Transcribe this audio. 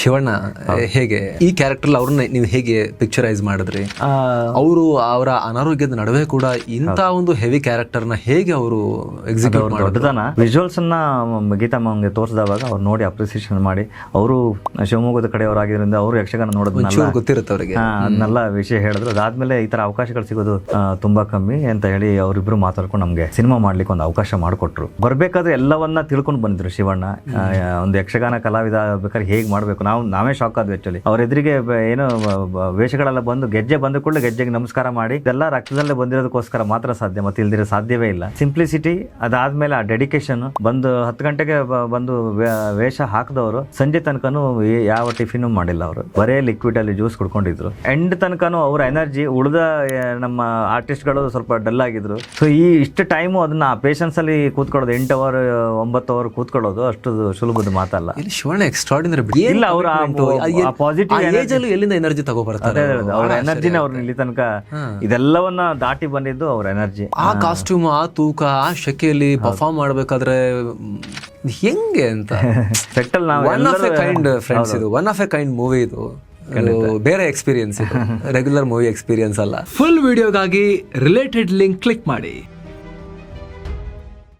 ಶಿವಣ್ಣ ಹೇಗೆ ಈ ಕ್ಯಾರೆಕ್ಟರ್ ಅವ್ರನ್ನ ನೀವು ಹೇಗೆ ಪಿಕ್ಚರೈಸ್ ಮಾಡಿದ್ರಿ? ಅವರು ಅವರ ಅನಾರೋಗ್ಯದ ನಡುವೆ ಕೂಡ ಇಂಥ ಒಂದು ಹೆವಿ ಕ್ಯಾರೆಕ್ಟರ್ನ ಹೇಗೆ ಅವರು ಎಕ್ಸಿಕ್ಯೂಟ್ ವಿಜುವಲ್ಸ್ ಅನ್ನ ಗೀತಾ ಮಾಮ್ಗೆ ತೋರಿಸಿದಾಗ ಅವ್ರು ನೋಡಿ ಅಪ್ರಿಸಿಯೇಷನ್ ಮಾಡಿ. ಅವರು ಶಿವಮೊಗ್ಗದ ಕಡೆಯವರಾಗಿದ್ದರಿಂದ ಅವರು ಯಕ್ಷಗಾನ ನೋಡೋದು ಗೊತ್ತಿರುತ್ತೆ ಅವರಿಗೆ. ಅದನ್ನೆಲ್ಲ ವಿಷಯ ಹೇಳಿದ್ರು. ಅದಾದ್ಮೇಲೆ ಈ ತರ ಅವಕಾಶಗಳು ಸಿಗೋದು ತುಂಬಾ ಕಮ್ಮಿ ಅಂತ ಹೇಳಿ ಅವರಿಬ್ರು ಮಾತಾಡ್ಕೊಂಡು ನಮ್ಗೆ ಸಿನಿಮಾ ಮಾಡ್ಲಿಕ್ಕೆ ಒಂದು ಅವಕಾಶ ಮಾಡಿಕೊಟ್ರು. ಬರ್ಬೇಕಾದ್ರೆ ಎಲ್ಲವನ್ನ ತಿಳ್ಕೊಂಡು ಬಂದಿದ್ರು ಶಿವಣ್ಣ. ಒಂದು ಯಕ್ಷಗಾನ ಕಲಾವಿದ ಬೇಕಾದ್ರೆ ಹೇಗ್ ಮಾಡ್ಬೇಕು? ನಾವು ನಾವೇ ಶಾಕ್ ಆದ್ವಿ ಆಕ್ಚುಲಿ ಅವ್ರ ಎದುರಿಗೆ ಏನು ವೇಷಗಳೆಲ್ಲ ಬಂದು ಗೆಜ್ಜೆ ಬಂದ ಕೂಡಲೇ ಗೆಜ್ಜೆಗೆ ನಮಸ್ಕಾರ ಮಾಡಿ ಇದೆಲ್ಲ ರಕ್ತದಲ್ಲೇ ಬಂದಿರೋದಕ್ಕೋಸ್ಕರ ಮಾತ್ರ ಸಾಧ್ಯ ಮತ್ತೆ ಇಲ್ದಿರೋ ಸಾಧ್ಯವೇ ಇಲ್ಲ. ಸಿಂಪ್ಲಿಸಿಟಿ ಅದಾದ್ಮೇಲೆ ಆ ಡೆಡಿಕೇಶನ್ ಬಂದು ಹತ್ತು ಗಂಟೆಗೆ ಬಂದು ವೇಷ ಹಾಕಿದವರು ಸಂಜೆ ತನಕನೂ ಯಾವ ಟಿಫಿನ್ ಮಾಡಿಲ್ಲ ಅವರು. ಬರೇ ಲಿಕ್ವಿಡ್ ಅಲ್ಲಿ ಜ್ಯೂಸ್ ಕುಡ್ಕೊಂಡಿದ್ರು. ಎಂಡ್ ತನಕನೂ ಅವ್ರ ಎನರ್ಜಿ ಉಳಿದ ನಮ್ಮ ಆರ್ಟಿಸ್ಟ್ಗಳು ಸ್ವಲ್ಪ ಡಲ್ ಆಗಿದ್ರು. ಸೊ ಈ ಇಷ್ಟು ಟೈಮು ಅದನ್ನ ಪೇಷನ್ಸ್ ಅಲ್ಲಿ ಕೂತ್ಕೊಳ್ಳೋದು ಎಂಟು ಅವರ್ ಒಂಬತ್ತು ಅವರ್ ಕೂತ್ಕೊಳ್ಳೋದು ಅಷ್ಟು ಸುಲಭದ ಮಾತಲ್ಲ. ಎಕ್ಸ್ಟ್ರಾಡಿನರಿ ಇಲ್ಲ, ಅವ್ರ ಪಾಸಿಟಿವ್ ಆ ಏಜ್ ಅಲ್ಲಿ ಎಲ್ಲಿಂದ ಎನರ್ಜಿ ತಗೋ ಬರ್ತಾರೆ ಅವ್ರ? ಎನರ್ಜಿನ ಅವ್ರ ಇಲ್ಲಿ ತನಕ ಇದೆಲ್ಲವನ್ನ ದಾಟಿ ಬಂದಿದ್ದು ಅವ್ರ ಎನರ್ಜಿ ಆ ಕಾಸ್ಟ್ಯೂಮ್ ಆ ತೂಕ ಆ ಶಕೆಯಲ್ಲಿ ಪರ್ಫಾರ್ಮ್ ಮಾಡ್ಬೇಕಾದ್ರೆ ಹೆಂಗೆ ಅಂತ? ಸೆಟ್ಟಲ್ ನಾವು one of a kind friends ಇದು. One of a kind movie ಇದು. ಇದು ಬೇರೆ ಎಕ್ಸ್ಪೀರಿಯನ್ಸ್ ಇದು. ರೆಗ್ಯುಲರ್ ಮೂವಿ ಎಕ್ಸ್ಪೀರಿಯನ್ಸ್ ಅಲ್ಲ. ಫುಲ್ ವಿಡಿಯೋಗಾಗಿ ರಿಲೇಟೆಡ್ ಲಿಂಕ್ ಕ್ಲಿಕ್ ಮಾಡಿ.